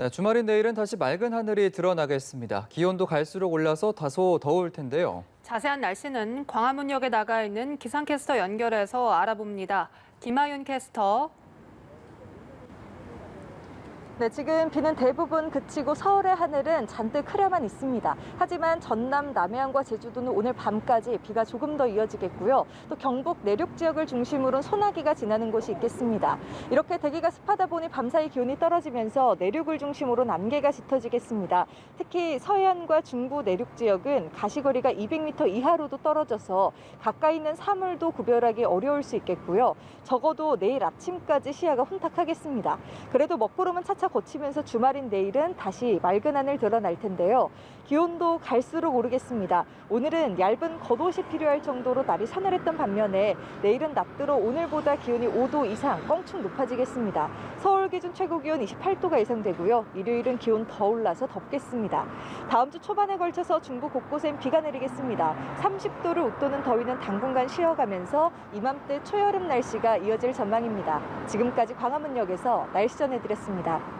네, 주말인 내일은 다시 맑은 하늘이 드러나겠습니다. 기온도 갈수록 올라서 다소 더울 텐데요. 자세한 날씨는 광화문역에 나가 있는 기상캐스터 연결해서 알아봅니다. 김하윤 캐스터. 네, 지금 비는 대부분 그치고 서울의 하늘은 잔뜩 흐려만 있습니다. 하지만 전남, 남해안과 제주도는 오늘 밤까지 비가 조금 더 이어지겠고요. 또 경북 내륙 지역을 중심으로는 소나기가 지나는 곳이 있겠습니다. 이렇게 대기가 습하다 보니 밤사이 기온이 떨어지면서 내륙을 중심으로 안개가 짙어지겠습니다. 특히 서해안과 중부 내륙 지역은 가시거리가 200m 이하로도 떨어져서 가까이 있는 사물도 구별하기 어려울 수 있겠고요. 적어도 내일 아침까지 시야가 혼탁하겠습니다. 그래도 먹구름은 차차 거치면서 주말인 내일은 다시 맑은 하늘 드러날 텐데요. 기온도 갈수록 오르겠습니다. 오늘은 얇은 겉옷이 필요할 정도로 날이 서늘했던 반면에 내일은 낮 들어 오늘보다 기온이 5도 이상 껑충 높아지겠습니다. 서울 기준 최고 기온 28도가 예상되고요. 일요일은 기온 더 올라서 덥겠습니다. 다음 주 초반에 걸쳐서 중부 곳곳엔 비가 내리겠습니다. 30도를 웃도는 더위는 당분간 쉬어가면서 이맘때 초여름 날씨가 이어질 전망입니다. 지금까지 광화문역에서 날씨 전해드렸습니다.